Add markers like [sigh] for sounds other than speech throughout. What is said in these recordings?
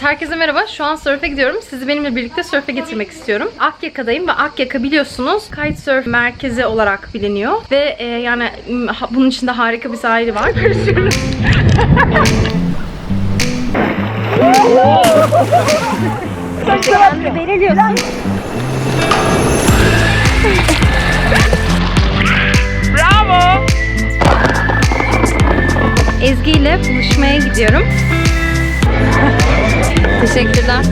Herkese merhaba. Şu an sörfe gidiyorum. Sizi benimle birlikte sörfe getirmek istiyorum. Akyaka'dayım ve Akyaka biliyorsunuz kitesurf merkezi olarak biliniyor. Ve e, yani ha- bunun içinde harika bir sahili var. Belirliyorsun. Bravo. Ezgi ile buluşmaya gidiyorum. Teşekkürler.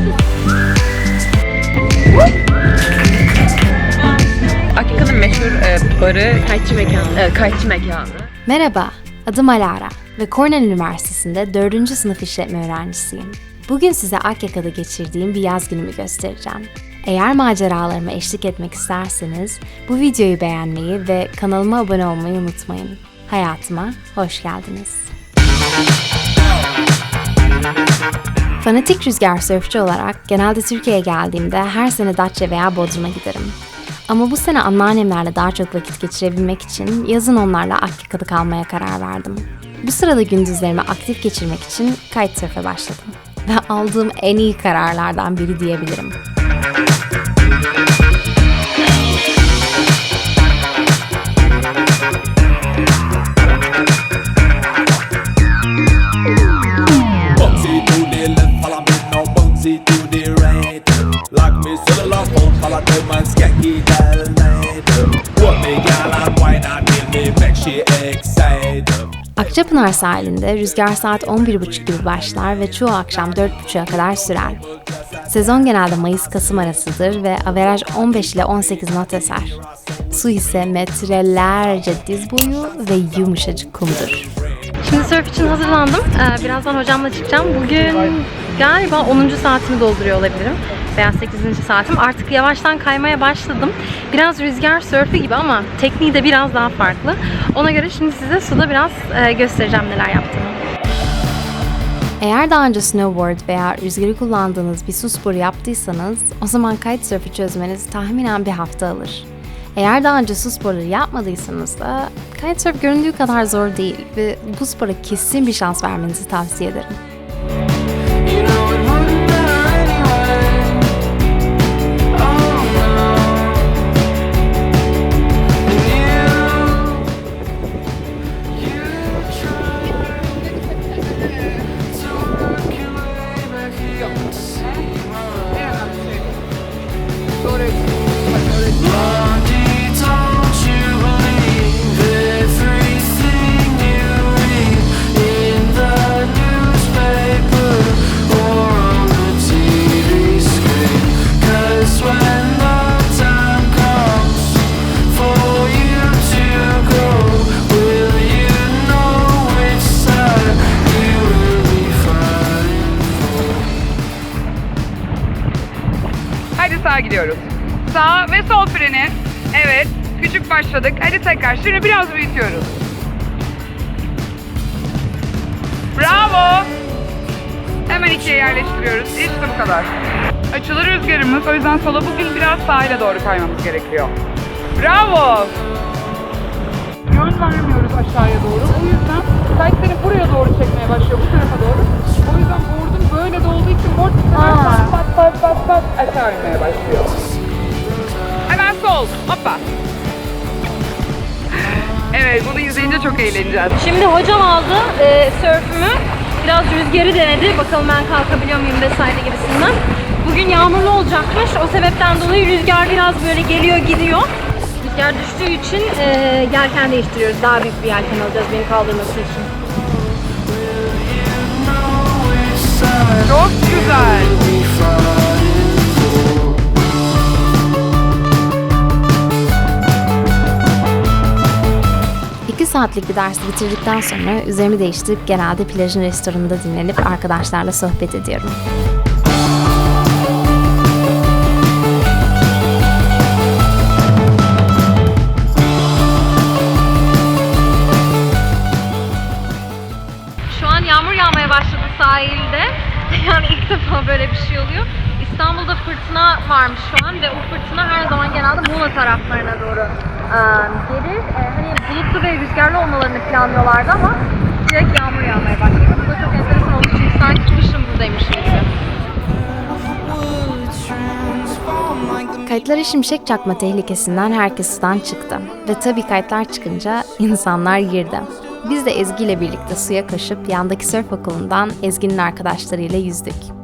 Akika'nın meşhur e, barı kayıtçı mekanı. Evet, kayıtçı mekanı. Merhaba, adım Alara ve Cornell Üniversitesi'nde 4. sınıf işletme öğrencisiyim. Bugün size Akyaka'da geçirdiğim bir yaz günümü göstereceğim. Eğer maceralarıma eşlik etmek isterseniz bu videoyu beğenmeyi ve kanalıma abone olmayı unutmayın. Hayatıma hoş geldiniz. Fanatik rüzgar sörfçü olarak genelde Türkiye'ye geldiğimde her sene Datça veya Bodrum'a giderim. Ama bu sene anneannemlerle daha çok vakit geçirebilmek için yazın onlarla Akyaka'da kalmaya karar verdim. Bu sırada gündüzlerimi aktif geçirmek için kitesurf'e başladım. Ve aldığım en iyi kararlardan biri diyebilirim. Akçapınar sahilinde rüzgar saat 11.30 gibi başlar ve çoğu akşam 4.30'a kadar sürer. Sezon genelde Mayıs-Kasım arasıdır ve averaj 15 ile 18 knot eser. Su ise metrelerce diz boyu ve yumuşacık kumdur. Şimdi surf için hazırlandım. Ee, birazdan hocamla çıkacağım. Bugün galiba 10. saatimi dolduruyor olabilirim. Veya 8. saatim. Artık yavaştan kaymaya başladım. Biraz rüzgar sörfü gibi ama tekniği de biraz daha farklı. Ona göre şimdi size suda biraz e, göstereceğim neler yaptığımı. Eğer daha önce snowboard veya rüzgarı kullandığınız bir su sporu yaptıysanız o zaman kitesurf'ü çözmeniz tahminen bir hafta alır. Eğer daha önce su sporları yapmadıysanız da kitesurf göründüğü kadar zor değil ve bu spora kesin bir şans vermenizi tavsiye ederim. Küçük başladık. Hadi tekrar. Şimdi biraz büyütüyoruz. Bravo. Hemen ikiye yerleştiriyoruz. İşte bu kadar. Açılı rüzgarımız. O yüzden sola bugün biraz sahile doğru kaymamız gerekiyor. Bravo. Yön vermiyoruz aşağıya doğru. O yüzden seni buraya doğru çekmeye başlıyor. Bu tarafa doğru. O yüzden board'un böyle de olduğu için board pat pat pat pat aşağı inmeye başlıyor. Hemen sol. Hoppa. Evet bunu izleyince çok eğleneceğiz. Şimdi hocam aldı e, sörfümü. Biraz rüzgarı denedi. Bakalım ben kalkabiliyor muyum vesaire gibisinden. Bugün yağmurlu olacakmış. O sebepten dolayı rüzgar biraz böyle geliyor gidiyor. Rüzgar düştüğü için e, yelken değiştiriyoruz. Daha büyük bir yelken alacağız beni kaldırması için. Çok güzel. Saatlik bir dersi bitirdikten sonra üzerimi değiştirip genelde plajın restoranında dinlenip arkadaşlarla sohbet ediyorum. Şu an yağmur yağmaya başladı sahilde. [laughs] Yani ilk defa böyle bir şey oluyor. İstanbul'da fırtına varmış şu an ve o fırtına her zaman genelde Muğla taraflarına doğru gelir. Hani bulutlu ve rüzgarlı olmalarını planlıyorlardı ama direkt yağmur yağmaya başladı. Bu da çok enteresan olmuş çünkü sanki kışın buradaymışım gibi. Kayıtlara şimşek çakma tehlikesinden herkesten çıktı. Ve tabii kayıtlar çıkınca insanlar girdi. Biz de Ezgi ile birlikte suya kaşıp yandaki sörf okulundan Ezgi'nin arkadaşlarıyla yüzdük.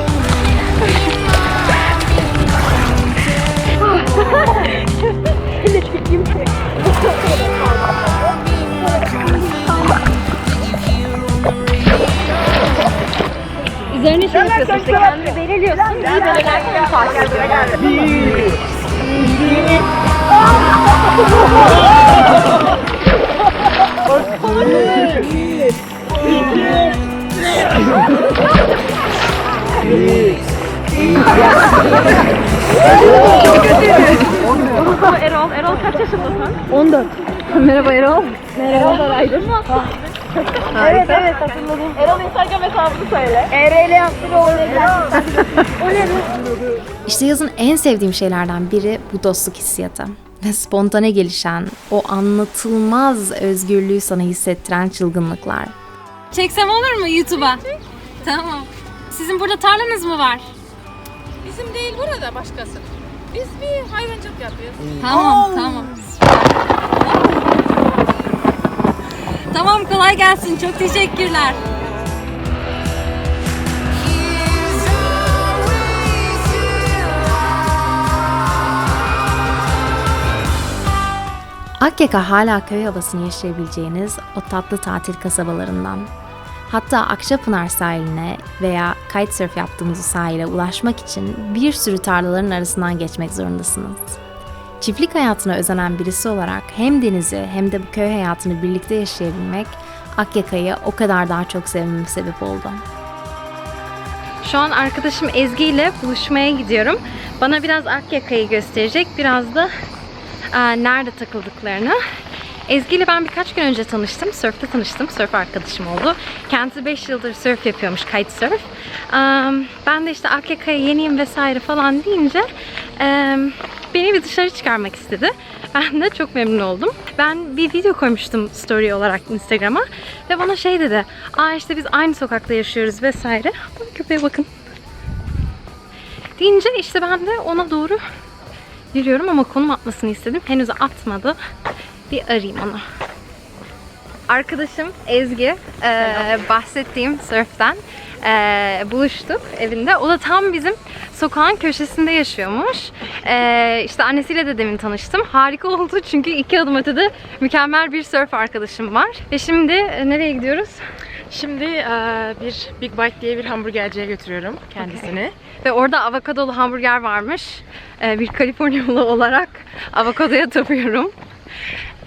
Üzerine şey yapıyorsun işte kendini belirliyorsun. İyi belirlerken onu takip ediyorsun. Erol, Erol kaç yaşındasın? 14. Merhaba Erol. Merhaba. Erol Aydın mı? Evet evet hatırladım. Erol Instagram hesabını söyle. Ereğli yaptırı [laughs] İşte yazın en sevdiğim şeylerden biri bu dostluk hissiyatı. Ve spontane gelişen, o anlatılmaz özgürlüğü sana hissettiren çılgınlıklar. Çeksem olur mu YouTube'a? Tamam. Sizin burada tarlanız mı var? Bizim değil burada başkası. Biz bir hayvancılık yapıyoruz. Tamam, tamam. Tamam kolay gelsin. Çok teşekkürler. Akyaka hala köy havasını yaşayabileceğiniz o tatlı tatil kasabalarından. Hatta Akçapınar sahiline veya kitesurf yaptığımız o sahile ulaşmak için bir sürü tarlaların arasından geçmek zorundasınız. Çiftlik hayatına özenen birisi olarak hem denizi hem de bu köy hayatını birlikte yaşayabilmek Akyaka'yı o kadar daha çok sevmeme sebep oldu. Şu an arkadaşım Ezgi ile buluşmaya gidiyorum. Bana biraz Akyaka'yı gösterecek, biraz da e, nerede takıldıklarını. Ezgi ile ben birkaç gün önce tanıştım. Sörfte tanıştım. Sörf arkadaşım oldu. Kendisi 5 yıldır sörf yapıyormuş, kitesurf. Um, ben de işte Akyaka'ya yeniyim vesaire falan deyince em, beni bir dışarı çıkarmak istedi. Ben de çok memnun oldum. Ben bir video koymuştum story olarak Instagram'a ve bana şey dedi. Aa işte biz aynı sokakta yaşıyoruz vesaire. Bak köpeğe bakın. Deyince işte ben de ona doğru yürüyorum ama konum atmasını istedim. Henüz atmadı. Bir arayayım onu. Arkadaşım Ezgi eee, bahsettiğim sörften eee, buluştuk evinde. O da tam bizim sokağın köşesinde yaşıyormuş. Eee işte annesiyle de demin tanıştım. Harika oldu çünkü iki adım ötede mükemmel bir sörf arkadaşım var. Ve şimdi e, nereye gidiyoruz? Şimdi eee, bir Big Bite diye bir hamburgerciye götürüyorum kendisini. Ve orada avokadolu hamburger varmış. Eee, bir Kaliforniyalı [laughs] olarak avokadoya tapıyorum.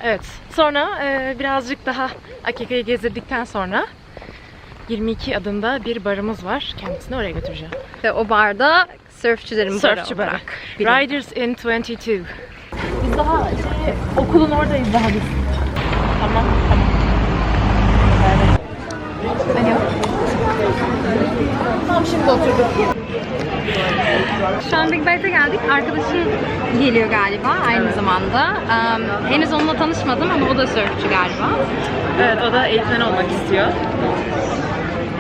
Evet. Sonra eee, birazcık daha Akika'yı gezdirdikten sonra 22 adında bir barımız var. Kendisini oraya götüreceğim. Ve o barda sörfçülerin barı barı. olarak biliniyor. Riders in 22. Şu an Big Bite'e geldik. Arkadaşım geliyor galiba aynı zamanda. Em, henüz onunla tanışmadım ama o da sörfçü galiba. Evet o da eğitmen olmak istiyor.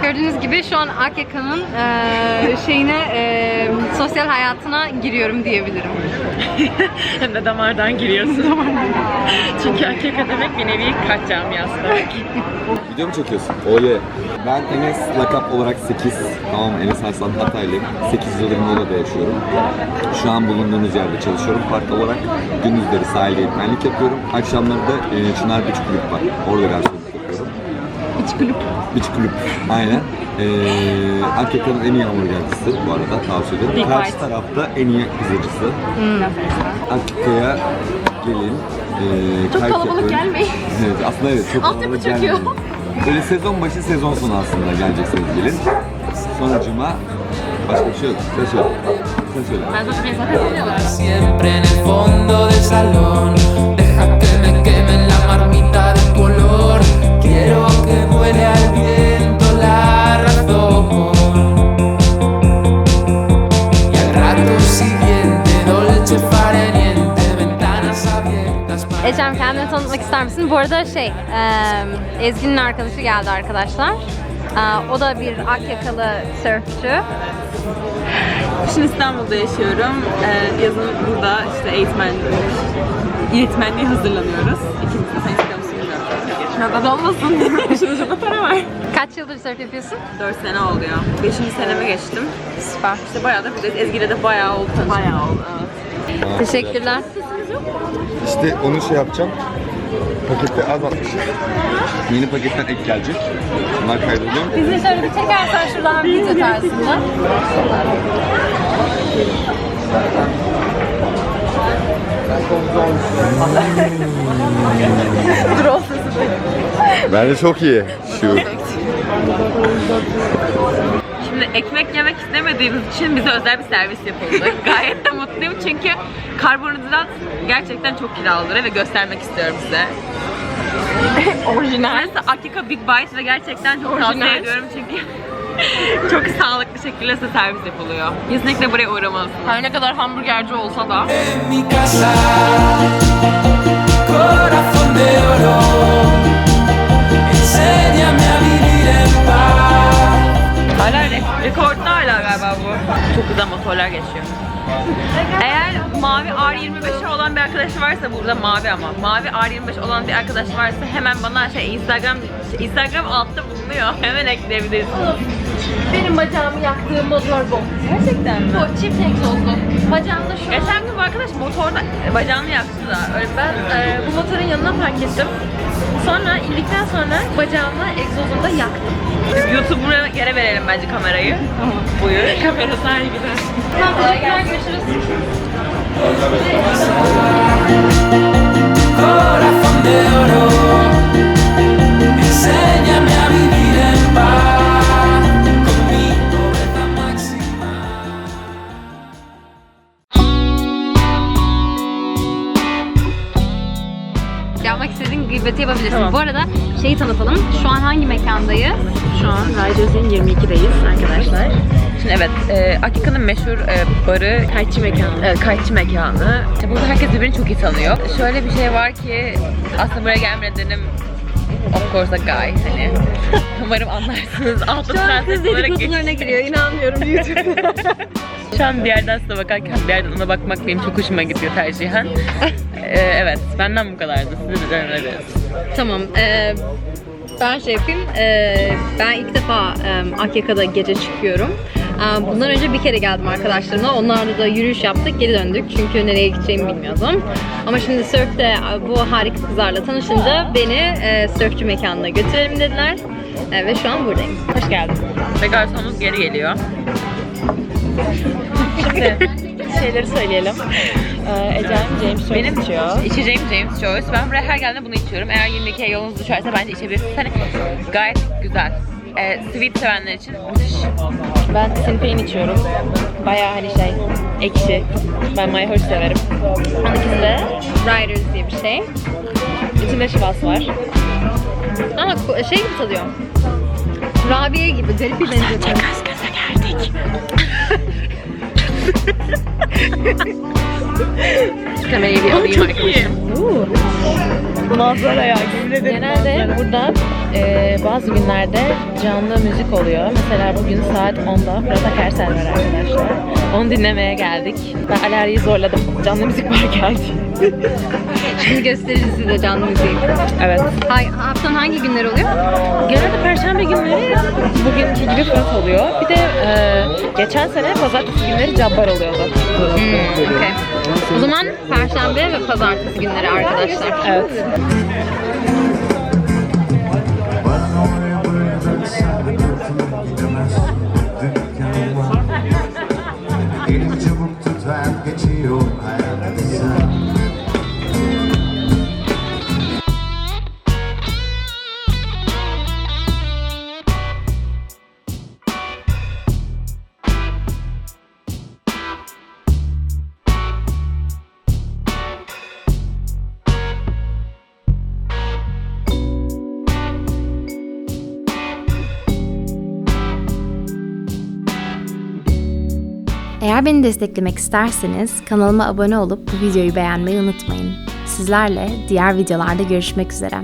Gördüğünüz gibi şu an Akyaka'nın eee, şeyine, eee, sosyal hayatına giriyorum diyebilirim. [laughs] Hem de damardan giriyorsun. [laughs] Çünkü Akika demek bir nevi kaç camiası demek. [laughs] Video mu çekiyorsun? Oye. Ben Enes lakap olarak 8. Tamam mı? Enes Arslan Hataylıyım. 8 yıldır Muğla'da yaşıyorum. Şu an bulunduğumuz yerde çalışıyorum. Park olarak gündüzleri sahilde eğitmenlik yapıyorum. Akşamları da e, Çınar Beach Kulüp var. Orada garsonluk yapıyorum. Beach Kulüp? Beach Kulüp. Aynen. Ee, Akyaka'nın en iyi hamburgercisi bu arada tavsiye ederim. Karşı tarafta en iyi pizzacısı. Akyaka'ya gelin. Ee, çok kalabalık gelmeyin. Evet, aslında evet çok kalabalık gelmeyin. Böyle sezon başı sezon sonu aslında geleceksiniz gelin. Sonucuma başka bir şey yok. Sen söyle. Sen söyle. Siempre en el fondo del salón. Deja que me quemen la marmita de color. Quiero que vuele al viento Gülşen kendini tanıtmak ister misin? Bu arada şey, Ezgi'nin arkadaşı geldi arkadaşlar. O da bir Akyakalı sörfçü. Şimdi İstanbul'da yaşıyorum. Yazın burada işte eğitmen, eğitmenliğe hazırlanıyoruz. İkimiz de sen. Neden olmasın? [laughs] Şimdi şurada para var. Kaç yıldır sörf yapıyorsun? 4 sene oldu ya. 5. seneme geçtim. Süper. İşte bayağı da bir de Ezgi'yle de bayağı oldu. Bayağı oldu evet. Teşekkürler. İşte onu şey yapacağım. Pakette azaltmışız. Yeni paketten ek gelecek. Bunlar kaydoluyor. Bizi şöyle bir çekersen şuradan video tarzında. Bence çok iyi. Şu. Şimdi ekmek yemek istemediğimiz için bize özel bir servis yapıldı. [laughs] Gayet de mutluyum çünkü karbonhidrat gerçekten çok kilo aldırıyor ve göstermek istiyorum size. [laughs] Orijinal. Burası Akika Big Bite ve gerçekten çok tavsiye ediyorum çünkü [laughs] çok sağlıklı şekilde size servis yapılıyor. Kesinlikle buraya uğramalısınız. Her ne kadar hamburgerci olsa da. Hala re- rekorda hala galiba bu. Çok güzel motorlar geçiyor. Eğer mavi R25'i olan bir arkadaş varsa burada mavi ama mavi R25 olan bir arkadaş varsa hemen bana şey Instagram şey, Instagram altta bulunuyor. [laughs] Hemen ekleyebilirsiniz. Benim bacağımı yaktığım motor bu. Gerçekten mi? Bu çift egzozlu. Bacağımda şu an Geçen gün bu arkadaş motorda bacağını yaktı da. Öyle Ben e, bu motorun yanına park ettim. Sonra indikten sonra bacağımı egzozunda yaktım. YouTube'a yere verelim bence kamerayı. Buyur. [laughs] Kamera sahibi de. Tamam teşekkürler görüşürüz. Corazón de oro, enséñame gıybeti yapabilirsin. Bu arada şeyi tanıtalım. Şu an hangi mekandayız? Şu an Raycoz'un 22'deyiz arkadaşlar. Şimdi evet, e, Akika'nın meşhur e, barı kayıtçı mekanı. Evet, kayıtçı mekanı. İşte burada herkes birbirini çok iyi tanıyor. Şöyle bir şey var ki aslında buraya gelme nedenim of course a guy hani. [laughs] Umarım anlarsınız. Altta translate olarak geç- giriyor. İnanmıyorum YouTube'da. Şu an bir yerden size bakarken bir yerden ona bakmak benim çok hoşuma gidiyor tercihen. E, evet, benden bu kadardı. Size de öneririz. tamam. e, ben şey yapayım. e, ben ilk defa e, Akyaka'da gece çıkıyorum. Bundan önce bir kere geldim arkadaşlarımla. Onlarla da yürüyüş yaptık. Geri döndük. Çünkü nereye gideceğimi bilmiyordum. Ama şimdi sörfte e, bu harika kızlarla tanışınca beni e, sörfçü mekanına götürelim dediler. E, ve şu an buradayım. Hoş geldin. Ve garsonumuz geri geliyor. Şeyleri söyleyelim. Ee, Ecem James Joyce Benim içiyor. içeceğim James Joyce. Ben buraya her geldiğimde bunu içiyorum. Eğer 22'ye yolunuz düşerse bence içebilirsiniz. Hani gayet güzel. Ee, sweet sevenler için. Ben Sinpein içiyorum. Bayağı hani şey ekşi. Ben mayhoş severim. Onunkisi de Riders diye bir şey. içinde şivas var. Ama ko- şey gibi tadıyor. Rabia gibi garip bir benzetiyor. Kamerayı bir alayım arkadaşım. Manzara ya Genelde burada e, bazı günlerde canlı müzik oluyor. Mesela bugün saat 10'da Fırat Akersel var arkadaşlar. Onu dinlemeye geldik. Ben Alara'yı zorladım. Canlı müzik var geldi. [laughs] Şimdi gösteririz size canlı müziği. Evet. Ha, haftanın hangi günleri oluyor? Genelde perşembe günleri bugünkü gibi Fırat oluyor. Bir de e, geçen sene pazartesi günleri Cabbar oluyordu. Hmm, okey. O zaman Perşembe ve Pazartesi günleri arkadaşlar. Evet. Eğer beni desteklemek isterseniz kanalıma abone olup bu videoyu beğenmeyi unutmayın. sizlerle diğer videolarda görüşmek üzere.